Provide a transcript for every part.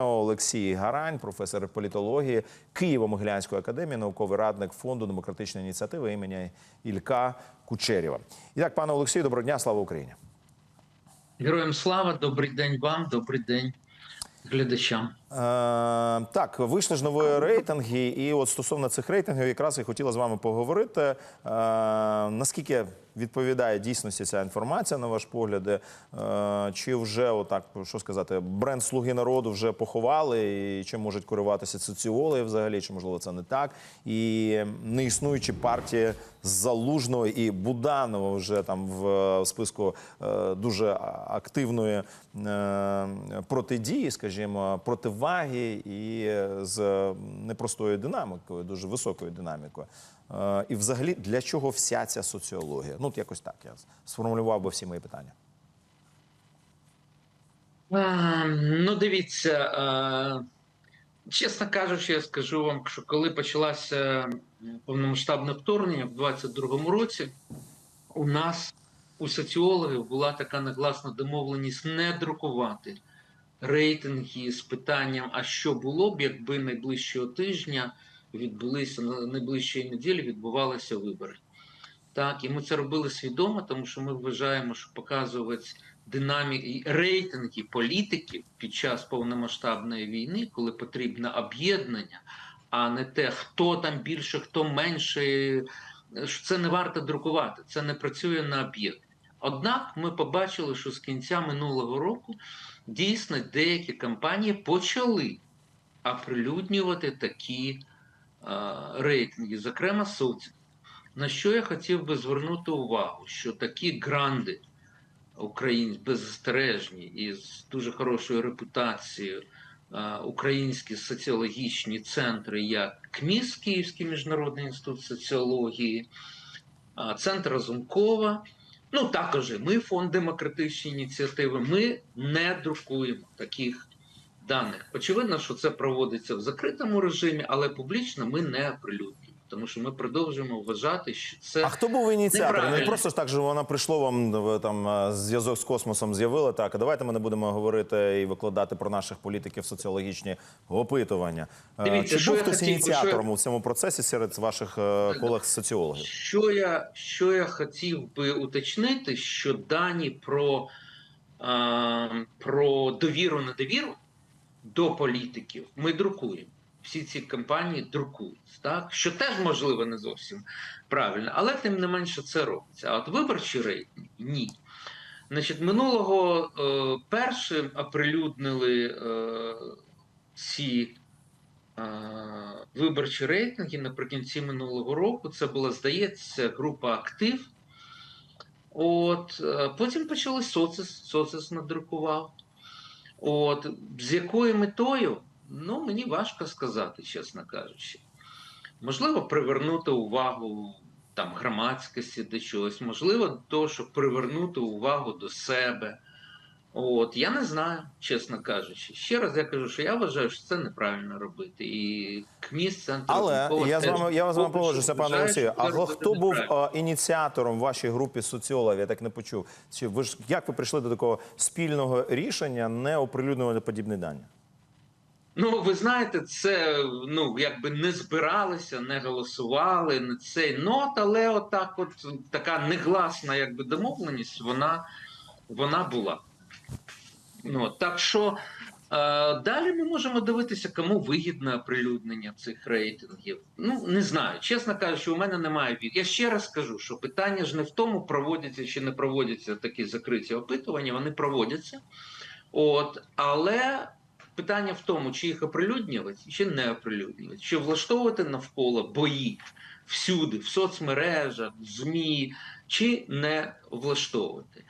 Олексій Гарань, професор політології Києво-Могилянської академії, науковий радник фонду демократичної ініціативи імені Ілька Кучерєва. І так, пане Олексію, доброго дня, слава Україні. Героям слава, добрий день вам, добрий день глядачам. Е, так, вийшли ж нові рейтинги, і от стосовно цих рейтингів, якраз я хотіла з вами поговорити. Е, наскільки відповідає дійсності ця інформація, на ваш погляд? Е, чи вже отак, що сказати, бренд Слуги народу вже поховали, і чим можуть керуватися соціологи взагалі, чи можливо це не так? І неіснуючі партії Залужного і Буданова вже там в списку е, дуже активної е, протидії, скажімо, противаги і з непростою динамікою, дуже високою динамікою. Е, І взагалі для чого вся ця соціологія? Ну, от якось так я сформулював би всі мої питання. Ну, дивіться, чесно кажучи, я скажу вам, що коли почалося повномасштабне вторгнення в 22-му році, у нас у соціологів була така негласна домовленість не друкувати рейтинги з питанням, а що було б, якби найближчого тижня відбулися на найближчої неділі відбувалися вибори. Так, і ми це робили свідомо, тому що ми вважаємо, що показувати динаміки рейтинги політиків під час повномасштабної війни, коли потрібне об'єднання, а не те, хто там більше, хто менше. Це не варто друкувати, це не працює на об'єднання. Однак ми побачили, що з кінця минулого року дійсно деякі компанії почали оприлюднювати такі е, рейтинги, зокрема соціальні. На що я хотів би звернути увагу, що такі гранди українські беззастережні і з дуже хорошою репутацією е, українські соціологічні центри, як КМІС, Київський міжнародний інститут соціології, е, центр Разумкова, ну також і ми, фонд демократичної ініціативи, ми не друкуємо таких даних. Очевидно, що це проводиться в закритому режимі, але публічно ми не оприлюднюємо. Тому що ми продовжуємо вважати, що це А хто був ініціатором? Не просто ж так, що вона прийшло вам там е, зв'язок з космосом з'явила. Так, а давайте ми не будемо говорити і викладати про наших політиків соціологічні опитування. Е, Дивіться, Чи що був хтось хотів ініціатором що- у цьому процесі серед ваших е, колег соціологів? Що я, що я хотів би уточнити, що дані про, про довіру недовіру до політиків ми друкуємо. Всі ці кампанії друкують, так? що теж можливо не зовсім правильно, але тим не менше це робиться. А от виборчі рейтинги ні. Значить, минулого е, першим оприлюднили е, ці е, виборчі рейтинги наприкінці минулого року. Це була, здається, група актив. От, е, потім почали социс, социс надрукував. От, з якою метою, ну мені важко сказати, чесно кажучи. Можливо, привернути увагу там громадськості до чогось, можливо, того, щоб привернути увагу до себе. От, я не знаю, чесно кажучи. Ще раз я кажу, що я вважаю, що це неправильно робити. І КМІС центр Але я з вами я з вами поки погоджуся, пане Олексію. А хто був е, ініціатором в вашій групі соціологів? Я так не почув. Чи ви ж як ви прийшли до такого спільного рішення не оприлюднювати подібні дані? Ну, ви знаєте, це ну якби не збиралися, не голосували на цей нот, але отак, от така негласна якби домовленість, вона, вона була. Ну, так що е, далі ми можемо дивитися, кому вигідне оприлюднення цих рейтингів. Ну, не знаю. Чесно кажучи, у мене немає від. Я ще раз скажу, що питання ж не в тому, проводяться чи не проводяться такі закриті опитування, вони проводяться. От, але питання в тому, чи їх оприлюднювати, чи не оприлюднювати, чи влаштовувати навколо бої всюди, в соцмережах, в ЗМІ, чи не влаштовувати.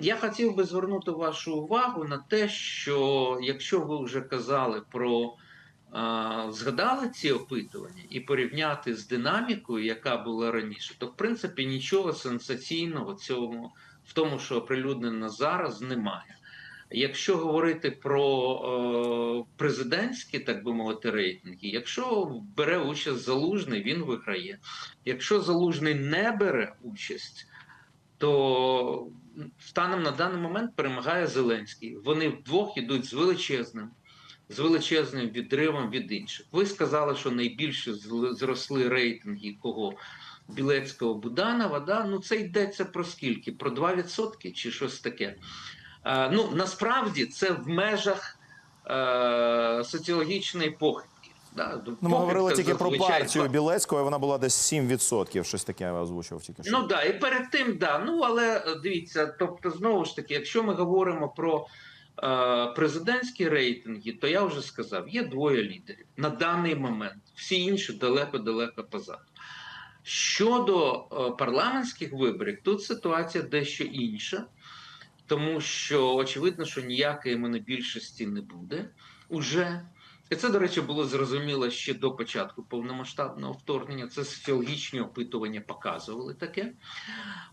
Я хотів би звернути вашу увагу на те, що якщо ви вже казали про згадали ці опитування і порівняти з динамікою, яка була раніше, то в принципі нічого сенсаційного в цьому в тому, що оприлюднено зараз, немає. Якщо говорити про е, президентські, так би мовити, рейтинги, якщо бере участь залужний, він виграє. Якщо залужний не бере участь, то станом на даний момент перемагає Зеленський. Вони вдвох ідуть з величезним з величезним відривом від інших. Ви сказали, що найбільше зросли рейтинги кого? Білецького Буданова, да? ну це йдеться про скільки? Про 2% чи щось таке. Е, ну, насправді це в межах е, соціологічної похибки. Да? Ну, ми говорили тільки про партію Білецького, вона була десь 7%, щось таке я озвучував тільки що. Ну да, і перед тим, да. Ну але е, дивіться, тобто, знову ж таки, якщо ми говоримо про е, президентські рейтинги, то я вже сказав, є двоє лідерів на даний момент. Всі інші далеко-далеко позаду. Щодо е, парламентських виборів, тут ситуація дещо інша, тому що очевидно, що ніякої монобільшості не буде уже. І це, до речі, було зрозуміло ще до початку повномасштабного вторгнення. Це соціологічні опитування показували таке.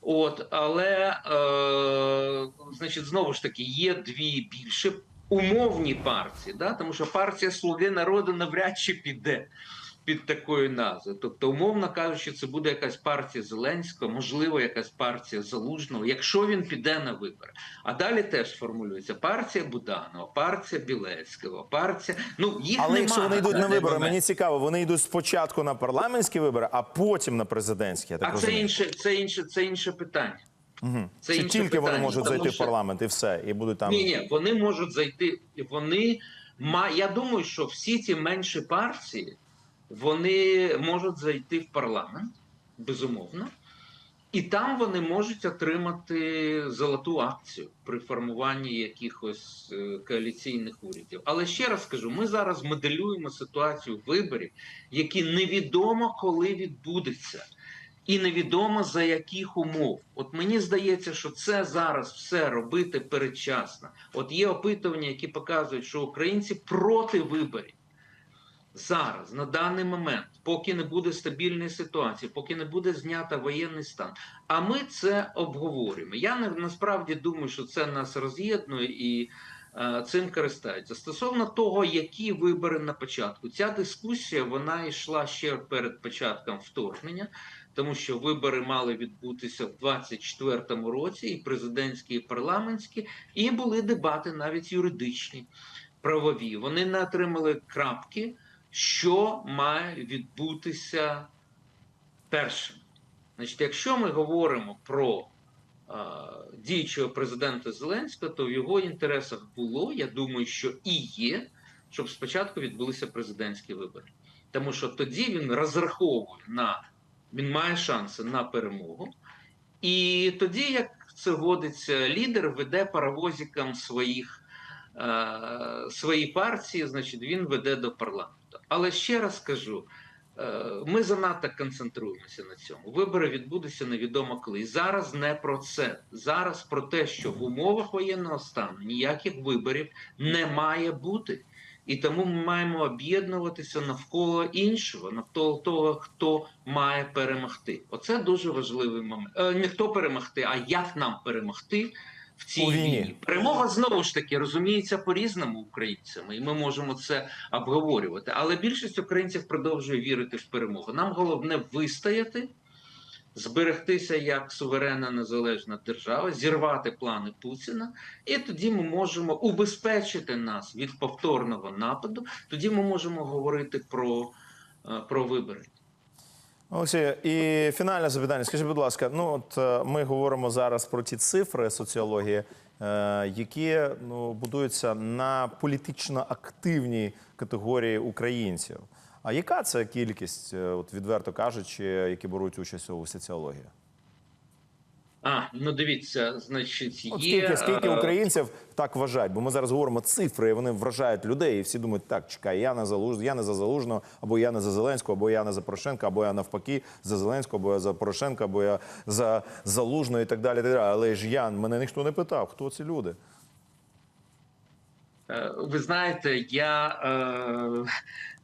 От, але, е, значить, знову ж таки, є дві більше умовні партії, да? тому що партія Слуги народу навряд чи піде під такою назвою. Тобто, умовно кажучи, це буде якась партія Зеленського, можливо, якась партія Залужного, якщо він піде на вибори. А далі теж формулюється партія Буданова, партія Білецького, партія. Ну їх Але якщо вони йдуть на вибори, мені цікаво, вони йдуть спочатку на парламентські вибори, а потім на президентські. Я так А це інше, це інше, це інше питання. Угу. Це Чи тільки вони можуть зайти в парламент і все, і будуть там. Ні, ні, вони можуть зайти. Вони. Я думаю, що всі ці менші партії вони можуть зайти в парламент, безумовно, і там вони можуть отримати золоту акцію при формуванні якихось е, коаліційних урядів. Але ще раз кажу: ми зараз моделюємо ситуацію виборів, які невідомо коли відбудеться. І невідомо за яких умов. От мені здається, що це зараз все робити передчасно. От є опитування, які показують, що українці проти виборів зараз, на даний момент, поки не буде стабільної ситуації, поки не буде знято воєнний стан. А ми це обговорюємо. Я не- насправді думаю, що це нас роз'єднує і е, цим користаються. Стосовно того, які вибори на початку, ця дискусія вона йшла ще перед початком вторгнення, тому що вибори мали відбутися в 24-му році, і президентські, і парламентські, і були дебати навіть юридичні, правові. Вони не отримали крапки, що має відбутися першим. Значить, якщо ми говоримо про е, діючого президента Зеленського, то в його інтересах було, я думаю, що і є, щоб спочатку відбулися президентські вибори. Тому що тоді він розраховує на він має шанси на перемогу. І тоді, як це водиться, лідер веде паровозиком своїх е, свої партії, значить, він веде до парламенту. Але ще раз кажу: е, ми занадто концентруємося на цьому. Вибори відбудуться невідомо коли. Зараз не про це. Зараз про те, що в умовах воєнного стану ніяких виборів не має бути. І тому ми маємо об'єднуватися навколо іншого, навколо того, хто має перемогти. Оце дуже важливий момент. Е, не хто перемогти, а як нам перемогти в цій війні. війні. Перемога знову ж таки розуміється по-різному українцями, і ми можемо це обговорювати. Але більшість українців продовжує вірити в перемогу. Нам головне вистояти, зберегтися як суверенна незалежна держава, зірвати плани Путіна, і тоді ми можемо убезпечити нас від повторного нападу. Тоді ми можемо говорити про, е, про вибори. Олексій, і фінальне запитання. Скажіть, будь ласка, ну от е, ми говоримо зараз про ті цифри соціології, е, які ну, будуються на політично активній категорії українців. А яка це кількість, е, от відверто кажучи, які беруть участь у соціології? А, ну дивіться, значить, є От скільки, скільки е, українців так вважають? Бо ми зараз говоримо цифри, і вони вражають людей, і всі думають, так, чекай, я не залуж, я не за залужного, або я не за Зеленського, або я не за Порошенка, або я навпаки за Зеленського, або я за Порошенка, або я за залужного і так далі. Так далі. Але ж я мене ніхто не питав, хто ці люди. Е, Ви знаєте, я е,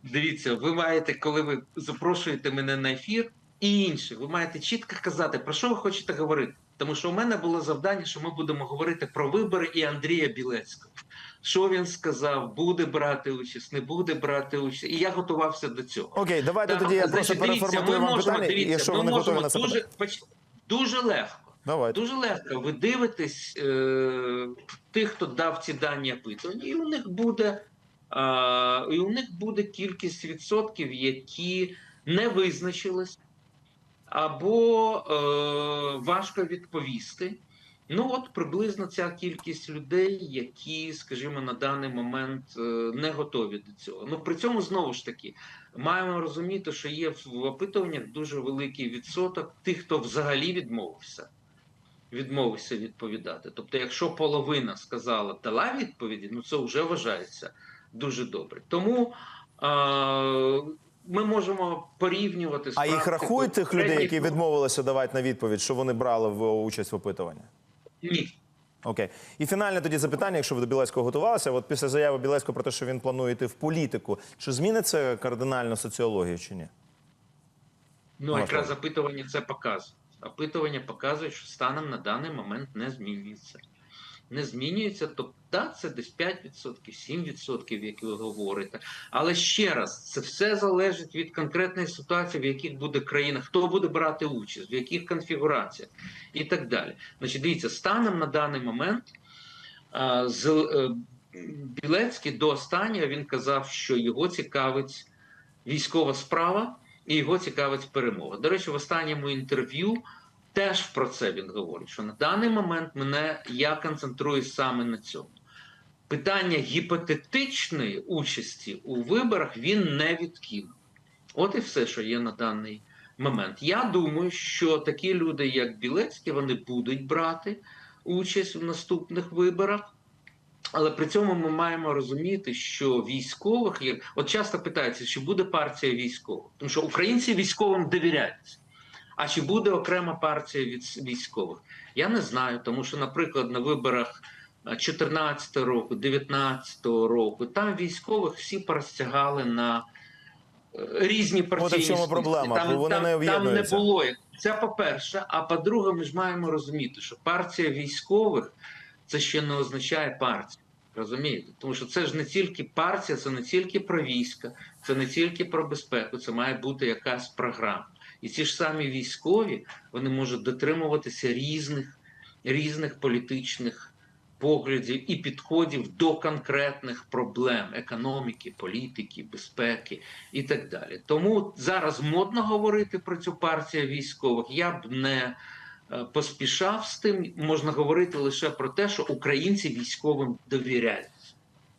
дивіться, ви маєте, коли ви запрошуєте мене на ефір і інших, ви маєте чітко казати, про що ви хочете говорити. Тому що у мене було завдання, що ми будемо говорити про вибори і Андрія Білецького. Що він сказав, буде брати участь, не буде брати участь. І я готувався до цього. Окей, давайте Так, тоді я значить, просто переформатую ми вам можемо, питання, дивіться, якщо ми ви не готові можемо на дуже, поч- дуже легко. Давайте. Дуже легко. Ви дивитесь е, тих, хто дав ці дані опитування, і у них буде А, і у них буде кількість відсотків, які не визначились, або е, важко відповісти. Ну от приблизно ця кількість людей, які, скажімо, на даний момент е, не готові до цього. Ну при цьому знову ж таки маємо розуміти, що є в опитуваннях дуже великий відсоток тих, хто взагалі відмовився. Відмовився відповідати. Тобто, якщо половина сказала дала відповіді, ну це вже вважається дуже добре. Тому е, ми можемо порівнювати А їх рахують тих людей, які відмовилися давати на відповідь, що вони брали в участь в опитуванні? Ні. Окей. І фінальне тоді запитання, якщо ви до Білецького готувалися, от після заяви Білецького про те, що він планує йти в політику, чи зміниться кардинально соціологію чи ні? Ну, Можливо. якраз опитування це показує. Опитування показує, що станом на даний момент не змінюється. Не змінюється, тобто це десь 5%, 7%, як ви говорите. Але ще раз, це все залежить від конкретної ситуації, в яких буде країна, хто буде брати участь, в яких конфігураціях і так далі. Значить, дивіться, станом на даний момент з, е, Білецький до останнього він казав, що його цікавить військова справа і його цікавить перемога. До речі, в останньому інтерв'ю теж про це він говорить, що на даний момент мене я концентруюсь саме на цьому. Питання гіпотетичної участі у виборах він не відкинув. От і все, що є на даний момент. Я думаю, що такі люди, як Білецький, вони будуть брати участь в наступних виборах. Але при цьому ми маємо розуміти, що військових є. От часто питаються, чи буде партія військових, тому що українці військовим довіряють. А чи буде окрема партія від військових? Я не знаю, тому що, наприклад, на виборах 14 року, 19 року, там військових всі порозтягали на е, різні партійні чому проблема, Там, бо вони там, не там не було. Це по-перше. А по-друге, ми ж маємо розуміти, що партія військових це ще не означає партію. Розумієте? Тому що це ж не тільки партія, це не тільки про війська, це не тільки про безпеку, це має бути якась програма. І ці ж самі військові вони можуть дотримуватися різних, різних політичних поглядів і підходів до конкретних проблем економіки, політики, безпеки і так далі. Тому зараз модно говорити про цю партію військових. Я б не е, поспішав з тим. Можна говорити лише про те, що українці військовим довіряють.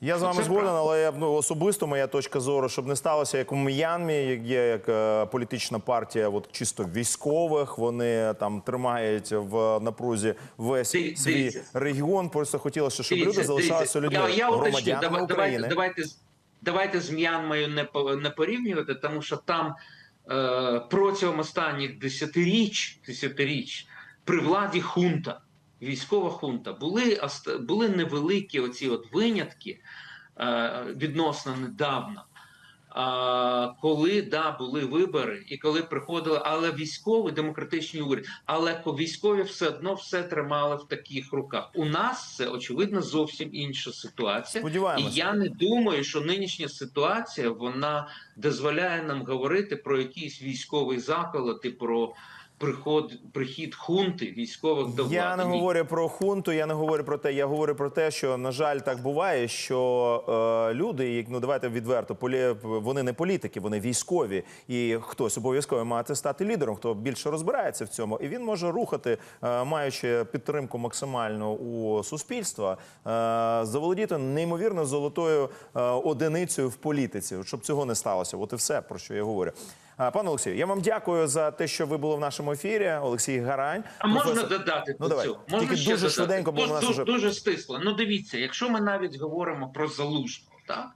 Я з вами згоден, але я, ну, особисто моя точка зору, щоб не сталося, як у М'янмі, як є як е, політична партія, от чисто військових. Вони там тримають в напрузі весь Диві- свій дивіться. регіон. Просто хотілося, щоб Дивіться, люди залишалися людьми Я, я уточню, громадянами давай, давайте, України. давайте, з- давайте з М'янмою не, по- не порівнювати, тому що там е, протягом останніх десятиріч, десятиріч при владі хунта, військова хунта, були, були невеликі оці от винятки е, відносно недавно. Коли да були вибори, і коли приходили, але військові демократичні уряд, але військові все одно все тримали в таких руках. У нас це очевидно зовсім інша ситуація. І я не думаю, що нинішня ситуація вона дозволяє нам говорити про якийсь військовий заколот і про приход прихід хунти військових до влади. Я не говорю про хунту, я не говорю про те. Я говорю про те, що на жаль, так буває, що е, люди, як ну давайте відверто, полі вони не політики, вони військові, і хтось обов'язково має стати лідером, хто більше розбирається в цьому, і він може рухати, е, маючи підтримку максимальну у суспільства, е, заволодіти неймовірно золотою е, одиницею в політиці. Щоб цього не сталося, от і все про що я говорю. Пане Олексію, я вам дякую за те, що ви були в нашому ефірі. Олексій Гарань, А можна професор- додати Ну, до давай. цього? Тільки ще дуже додати? швиденько, бо дуже, у нас дуже, уже- дуже стисло. Ну дивіться, якщо ми навіть говоримо про залужного, так?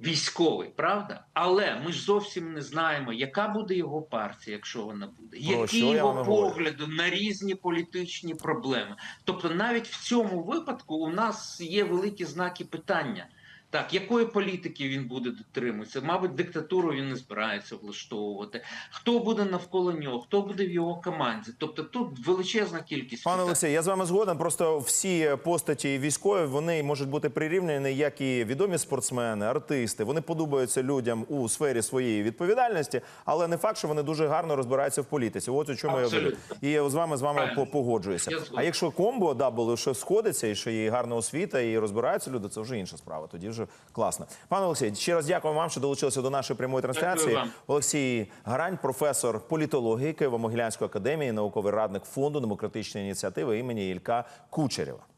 Військовий, правда? Але ми ж зовсім не знаємо, яка буде його партія, якщо вона буде, Про які що його погляди на різні політичні проблеми. Тобто, навіть в цьому випадку у нас є великі знаки питання. Так, якої політики він буде дотримуватися? Мабуть, диктатуру він не збирається влаштовувати. Хто буде навколо нього? Хто буде в його команді? Тобто тут величезна кількість Пане. Олексій, я з вами згоден. Просто всі постаті військові вони можуть бути прирівняні, як і відомі спортсмени, артисти. Вони подобаються людям у сфері своєї відповідальності, але не факт, що вони дуже гарно розбираються в політиці. От у чому я говорю. І з вами з вами Правильно. по- погоджуюся. А якщо комбо да було що сходиться, і що є гарна освіта, і розбираються люди, це вже інша справа. Тоді вже дуже класно. Пане Олексій, ще раз дякую вам, що долучилися до нашої прямої трансляції. Олексій Гарань, професор політології Києво-Могилянської академії, науковий радник фонду демократичної ініціативи імені Ілька Кучерєва.